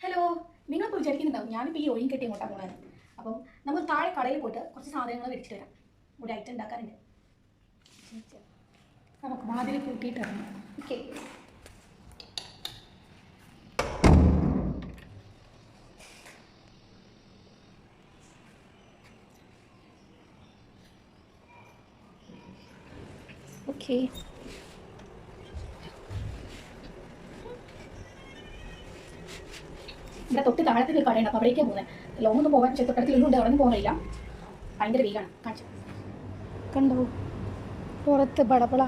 Hello നിങ്ങളിപ്പോൾ വിചാരിക്കുന്നുണ്ടാവും ഞാനിപ്പോൾ ഈ ഒഴിയും കെട്ടി ഇങ്ങോട്ടാണ് പോണത്. അപ്പം നമ്മൾ താഴെ കടയിൽ പോയിട്ട് കുറച്ച് സാധനങ്ങൾ മേടിച്ചിട്ട് വരാം. ഒരു ഐറ്റം ഉണ്ടാക്കാറുണ്ട് നമുക്ക് മാതിരി കൂട്ടിയിട്ട് ഇറങ്ങാം ഓക്കെ ഓക്കെ ഇവിടെ തൊട്ട് താഴത്തിൽ ഒരു കടയുണ്ട് അപ്പോൾ അവിടേക്കാണ് പോകുന്നത് ലോങ് ഒന്നും പോകാൻ ഉണ്ട് അവിടെ നിന്ന് പോകാനില്ല ഭയങ്കര വീക്കാണ് കാണിച്ചു കണ്ടോ? പുറത്ത് പടപള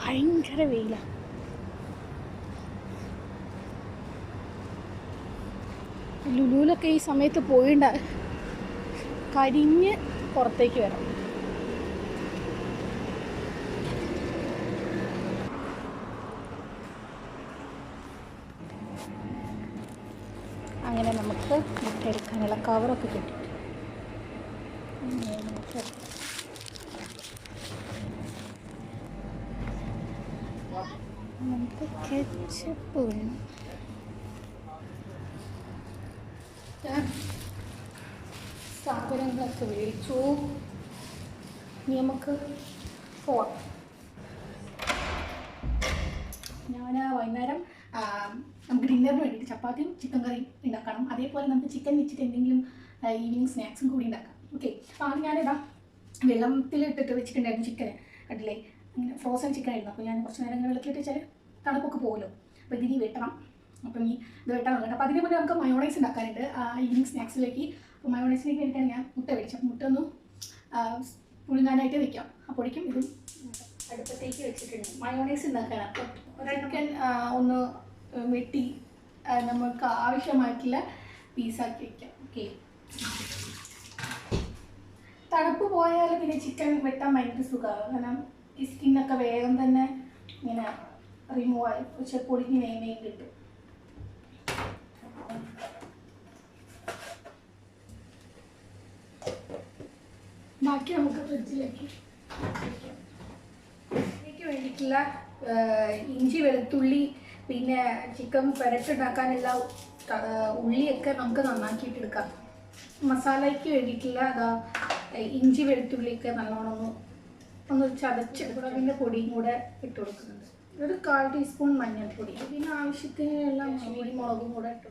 ഭയങ്കര വെയിലാണ് ലുലുവിലൊക്കെ ഈ സമയത്ത് പോയിണ്ട. കരിഞ്ഞ് പുറത്തേക്ക് വരാം അങ്ങനെ നമുക്ക് മുട്ട എടുക്കാനുള്ള കവറൊക്കെ അങ്ങനെ നമുക്ക് കെച്ചപ്പ് വേണം. സാധനങ്ങളൊക്കെ മേടിച്ചു. ഇനി നമുക്ക് പോവാം. ഞാൻ വൈകുന്നേരം നമുക്ക് ഡിന്നറിന് വേണ്ടിയിട്ട് ചപ്പാത്തിയും ചിക്കൻ കറിയും ഉണ്ടാക്കണം അതേപോലെ നമുക്ക് ചിക്കൻ വെച്ചിട്ട് എന്തെങ്കിലും ഈവനിങ് സ്നാക്സും കൂടി ഉണ്ടാക്കാം ഓക്കെ അപ്പോൾ ആദ്യം ഞാനിതാ വെള്ളത്തിലിട്ടിട്ട് വെച്ചിട്ടുണ്ടായിരുന്നു ചിക്കൻ കണ്ടില്ലേ? അങ്ങനെ ഫ്രോസൺ ചിക്കൻ ആയിരുന്നു. അപ്പോൾ ഞാൻ കുറച്ച് നേരം ഇങ്ങനെ വെള്ളത്തിലിട്ട് വെച്ചാൽ തണുപ്പൊക്കെ പോകുമല്ലോ അപ്പോൾ ഇതിനി വെട്ടണം. അപ്പം ഈ ഇത് വെട്ടാൻ നോക്കട്ടെ അപ്പോൾ അതിന് മുന്നേ നമുക്ക് മയോണൈസ് ഉണ്ടാക്കാനുണ്ട് ഈവനിങ് സ്നാക്സിലേക്ക് അപ്പോൾ മയോണൈസിലേക്ക് വേണ്ടിയിട്ടാണ് ഞാൻ മുട്ട മേടിച്ചത്. അപ്പോൾ മുട്ട ഒന്ന് പുഴുങ്ങാനായിട്ട് വെക്കാം. അപ്പോഴേക്കും ഇതും അടുപ്പത്തേക്ക് വെച്ചിട്ടുണ്ട്. മയോണൈസ് ഉണ്ടാക്കാനാണ് ചിക്കൻ ഒന്ന് വെട്ടി നമുക്ക് ആവശ്യമായിട്ടുള്ള പീസാക്കി വെക്കാം. ഓക്കെ തണുപ്പ് പോയാൽ പിന്നെ ചിക്കൻ വെട്ടാൻ ഭയങ്കര സുഖമാണ് കാരണം ഈ സ്കിന്നൊക്കെ വേഗം തന്നെ ഇങ്ങനെ റിമൂവ് ആയി. പക്ഷെ പൊടിഞ്ഞ് വേഗം കിട്ടും. ബാക്കി നമുക്ക് ഫ്രിഡ്ജിലേക്ക് വേണ്ടിയിട്ടുള്ള ഇഞ്ചി വെളുത്തുള്ളി പിന്നെ ചിക്കൻ പുരട്ടുണ്ടാക്കാനുള്ള ഉള്ളിയൊക്കെ നമുക്ക് നന്നാക്കിയിട്ട് എടുക്കാം മസാലയ്ക്ക് വേണ്ടിയിട്ടുള്ള അതാ ഇഞ്ചി വെളുത്തുള്ളിയൊക്കെ നല്ലോണം ഒന്ന് ചതച്ചെടുക്കണം. അതിന്റെ പൊടിയും കൂടെ ഇട്ട് കൊടുക്കുന്നുണ്ട് ഒരു കാൽ ടീസ്പൂൺ മഞ്ഞൾപ്പൊടി. പിന്നെ ആവശ്യത്തിനുള്ള മുളകും കൂടെ ഇട്ടു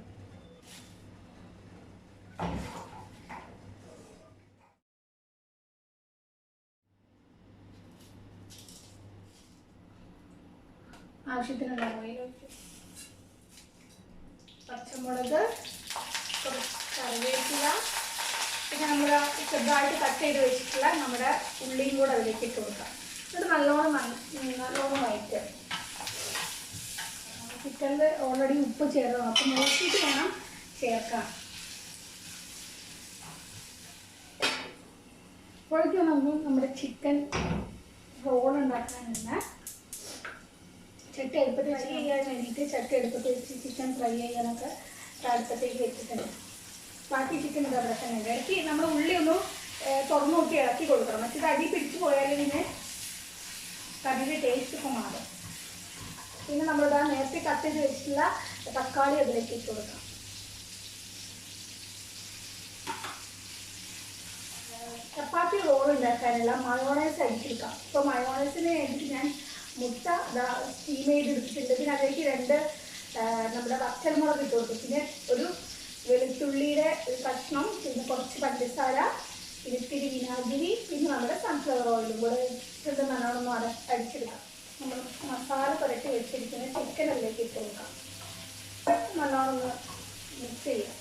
ആവശ്യത്തിനുള്ള ഓയിൽ പച്ചമുളക് കുറച്ച് കറിവേപ്പില പിന്നെ നമ്മൾ ചെറുതായിട്ട് കട്ട് ചെയ്ത് വെച്ചിട്ടുള്ള നമ്മുടെ ഉള്ളിയും കൂടെ അതിലേക്ക് ഇട്ട് കൊടുക്കാം. എന്നിട്ട് നല്ലോണം നല്ലോണം വഴറ്റുക ചിക്കനിൽ ഓൾറെഡി ഉപ്പ് ചേർക്കണം. അപ്പം നോക്കിയിട്ട് വേണം ചേർക്കാൻ. അപ്പോഴേക്കും നമ്മൾ നമ്മുടെ ചിക്കൻ റോൾ ഉണ്ടാക്കാനുള്ള ചട്ടി എളുപ്പത്തിൽ ഫ്രൈ ചെയ്യാൻ വേണ്ടിയിട്ട് ചട്ടി അടുപ്പത്ത് വെച്ച് ചിക്കൻ ഫ്രൈ ചെയ്യാനൊക്കെ അടുപ്പത്തേക്ക് വെച്ചിട്ടുണ്ട്. ബാക്കി ചിക്കൻ ഇത് അവിടെ തന്നെ ഇടയ്ക്ക് നമ്മൾ ഉള്ളി ഒന്ന് തുറന്നു നോക്കി ഇളക്കി കൊടുക്കണം. മറ്റേ അടി പിടിച്ചു പോയാൽ പിന്നെ കറിയുടെ ടേസ്റ്റ് ഒക്കെ മാറും. പിന്നെ നമ്മളിതാ നേരത്തെ കട്ട് ചെയ്ത് വെച്ചിട്ടുള്ള തക്കാളി അതിലേക്ക് ഇട്ട് കൊടുക്കാം. ചപ്പാത്തി റോൾ ഉണ്ടാക്കാനുള്ള മയോണൈസ് അടിച്ചെടുക്കാം ഇപ്പൊ മയോണൈസിന് വേണ്ടിയിട്ട് ഞാൻ മുട്ട ഇതാ സ്റ്റീം പിന്നെ അതിലേക്ക് രണ്ട് നമ്മുടെ വറ്റൽമുളക് ഇട്ട് കൊടുക്കും പിന്നെ ഒരു വെളുത്തുള്ളിയുടെ ഒരു കഷ്ണം പിന്നെ കുറച്ച് പഞ്ചസാര പിന്നെ വിനാഗിരി പിന്നെ നമ്മുടെ സൺഫ്ലവർ ഓയിലും കൂടെ ഇട്ടിട്ട് നല്ലോണം അടിച്ചെടുക്കാം. നമ്മൾ മസാല പുരട്ടി വെച്ചിരിക്കുന്ന ചിക്കൻ അതിലേക്ക് ഇട്ട് കൊടുക്കാം. നല്ലോണം മിക്സ് ചെയ്യാം.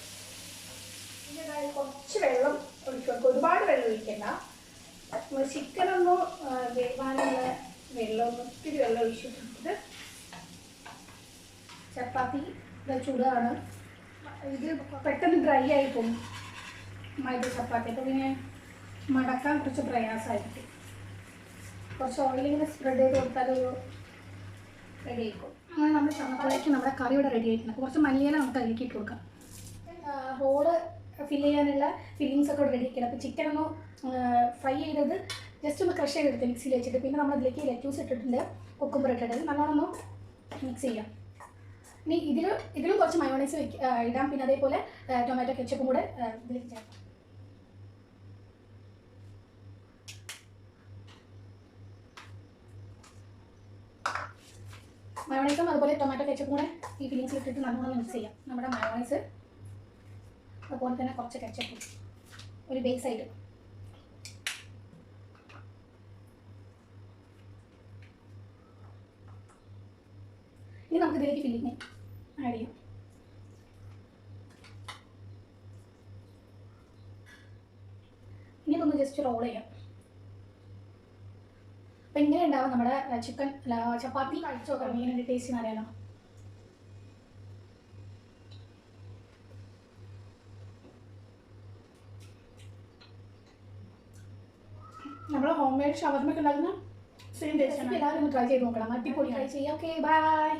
പിന്നെ കുറച്ച് വെള്ളം ഒഴിക്കുക ഒരുപാട് വെള്ളം ഒഴിക്കണ്ട. ചിക്കനൊന്നും വേവാനുള്ള വെള്ളം ഒത്തിരി വെള്ളം ഒഴിച്ചിട്ടുണ്ട് ചപ്പാത്തി ചൂടാണ്. ഇത് പെട്ടെന്ന് ഡ്രൈ ആയി പോകും മൈദ ചപ്പാത്തി. അപ്പോൾ പിന്നെ മടക്കാൻ കുറച്ച് പ്രയാസമായിരിക്കും. കുറച്ച് ഓയിൽ ഇങ്ങനെ സ്പ്രെഡ് ചെയ്ത് കൊടുത്താൽ ഒരു റെഡി ആയിക്കും അങ്ങനെ നമ്മൾ ചപ്പാത്തിക്ക് നമ്മുടെ കറി ഇവിടെ റെഡി ആയിട്ടുണ്ട്. കുറച്ച് മല്ലിയില നമുക്ക് അതിലേക്ക് ഇട്ട് കൊടുക്കാം. ഹോൾ ഫില്ല് ചെയ്യാനുള്ള ഫില്ലിങ്സ് ഒക്കെ റെഡി ആക്കിയത് അപ്പോൾ ചിക്കൻ ഒന്ന് ഫ്രൈ ചെയ്തത് ജസ്റ്റ് ഒന്ന് ക്രഷ് ചെയ്തെടുത്ത് മിക്സിയിൽ വെച്ചിട്ട്. പിന്നെ നമ്മൾ അതിലേക്ക് ലെറ്റ്യൂസ് ഇട്ടിട്ടുണ്ട്. കുക്കുമ്പർ ഇട്ടിട്ട് നല്ലോണം ഒന്ന് മിക്സ് ചെയ്യാം. ഇനി ഇതിൽ ഇതിലും കുറച്ച് മയോണൈസ് ഇടാം. പിന്നെ അതേപോലെ ടൊമാറ്റോ കെച്ചപ്പും കൂടെ ഇതിലേക്ക് ചേർക്കാം. മയോണൈസും അതുപോലെ ടൊമാറ്റോ കെച്ചപ്പും കൂടെ ഈ ഫില്ലിങ്സിൽ ഇട്ടിട്ട് നല്ലോണം മിക്സ് ചെയ്യാം. നമ്മുടെ മയോണൈസ് അതുപോലെ തന്നെ കുറച്ച് കെച്ചപ്പും ഒരു ബേസ് ആയിട്ട്. ഇനി നമുക്ക് ഇതിലേക്ക് ഫില്ലിങ് ആഡ് ചെയ്യാം. ഇനി ഇതൊന്ന് ജസ്റ്റ് റോൾ ചെയ്യാം. അപ്പം ഇങ്ങനെ ഉണ്ടാവും നമ്മുടെ ചിക്കൻ ചപ്പാത്തി കഴിച്ചു മീനിന്റെ ടേസ്റ്റ് അറിയാലോ. നമ്മൾ ഹോം മെയ്ഡ് ഷവർമ ഒക്കെ ഉണ്ടാക്കുന്ന സെയിം ടേസ്റ്റ് എല്ലാവരും ഒന്ന് ട്രൈ ചെയ്ത് നോക്കണം. അടിപൊളി. ട്രൈ ചെയ്യാം. Okay bye